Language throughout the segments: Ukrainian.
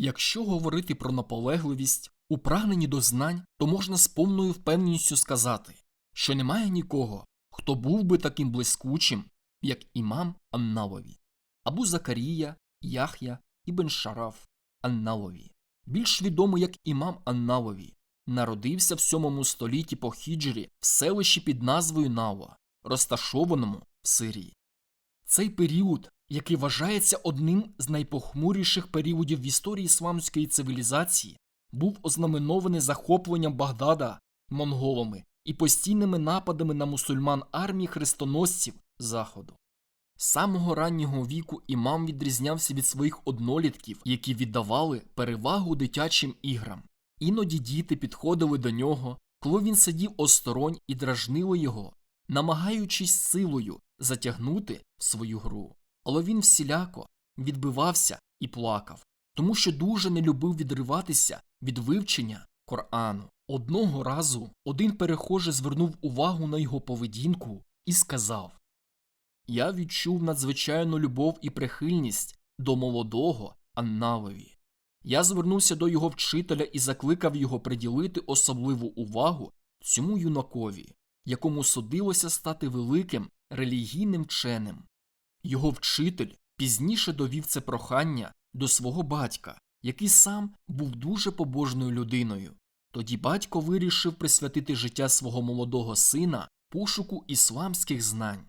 Якщо говорити про наполегливість у прагненні до знань, то можна з повною впевненістю сказати, що немає нікого, хто був би таким блискучим, як імам Анналові, абу Закарія, Яхя Ібн Шараф Анналові. Більш відомий як імам Анналові, народився в 7 столітті по хіджрі в селищі під назвою Нава, розташованому в Сирії. Цей період, який вважається одним з найпохмуріших періодів в історії ісламської цивілізації, був ознаменований захопленням Багдада монголами і постійними нападами на мусульман армії хрестоносців Заходу. З самого раннього віку імам відрізнявся від своїх однолітків, які віддавали перевагу дитячим іграм. Іноді діти підходили до нього, коли він сидів осторонь і дражнили його, намагаючись силою затягнути в свою гру. Але він всіляко відбивався і плакав, тому що дуже не любив відриватися від вивчення Корану. Одного разу один перехожий звернув увагу на його поведінку і сказав Я відчув надзвичайну любов і прихильність до молодого Анналові. Я звернувся до його вчителя і закликав його приділити особливу увагу цьому юнакові, якому судилося стати великим релігійним вченим. Його вчитель пізніше довів це прохання до свого батька, який сам був дуже побожною людиною. Тоді батько вирішив присвятити життя свого молодого сина пошуку ісламських знань.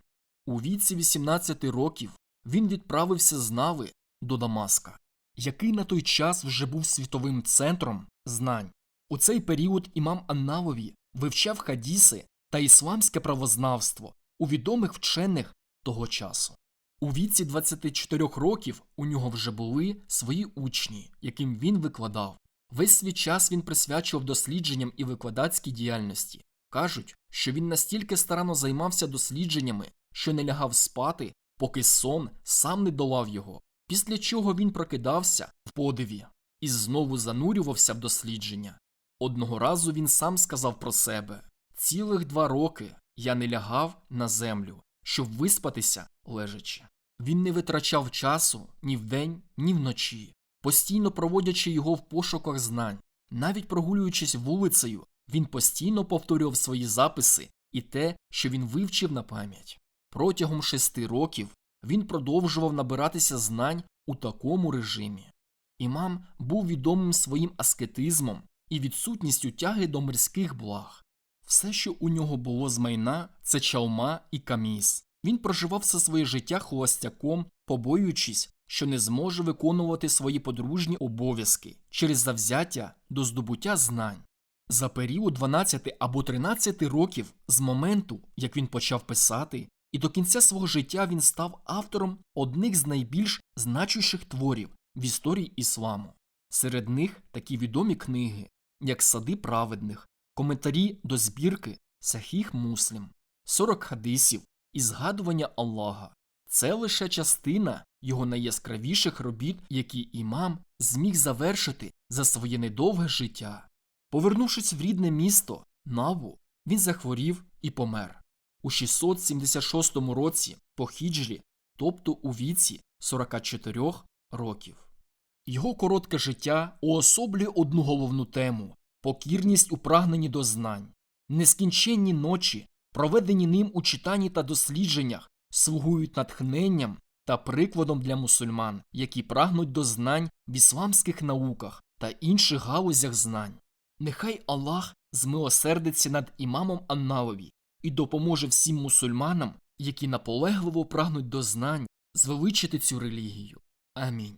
У віці 18 років він відправився з Нави до Дамаска, який на той час вже був світовим центром знань. У цей період імам Анналові вивчав хадіси та ісламське правознавство у відомих вчених того часу. У віці 24 років у нього вже були свої учні, яким він викладав. Весь свій час він присвячував дослідженням і викладацькій діяльності. Кажуть, що він настільки старанно займався дослідженнями, що не лягав спати, поки сон сам не долав його, після чого він прокидався в подиві і знову занурювався в дослідження. Одного разу він сам сказав про себе цілих два роки я не лягав на землю, щоб виспатися лежачи. Він не витрачав часу ні вдень, ні вночі, постійно проводячи його в пошуках знань. Навіть прогулюючись вулицею, він постійно повторював свої записи і те, що він вивчив на пам'ять. Протягом шести років він продовжував набиратися знань у такому режимі. Імам був відомим своїм аскетизмом і відсутністю тяги до мирських благ. Все, що у нього було з майна, це чалма і каміс. Він проживав все своє життя холостяком, побоюючись, що не зможе виконувати свої подружні обов'язки через завзяття до здобуття знань. За період 12 або 13 років з моменту, як він почав писати, і до кінця свого життя він став автором одних з найбільш значущих творів в історії ісламу. Серед них такі відомі книги, як Сади праведних, коментарі до збірки Сахіх Муслім, 40 хадисів і згадування Аллаха. Це лише частина його найяскравіших робіт, які імам зміг завершити за своє недовге життя. Повернувшись в рідне місто, Наву, він захворів і помер. У 676 році по хіджрі, тобто у віці 44 років. Його коротке життя уособлює одну головну тему покірність у прагненні до знань, нескінченні ночі, проведені ним у читанні та дослідженнях, слугують натхненням та прикладом для мусульман, які прагнуть до знань в ісламських науках та інших галузях знань. Нехай Аллах змилосердиться над імамом Анналові і допоможе всім мусульманам, які наполегливо прагнуть до знань, звеличити цю релігію. Амінь.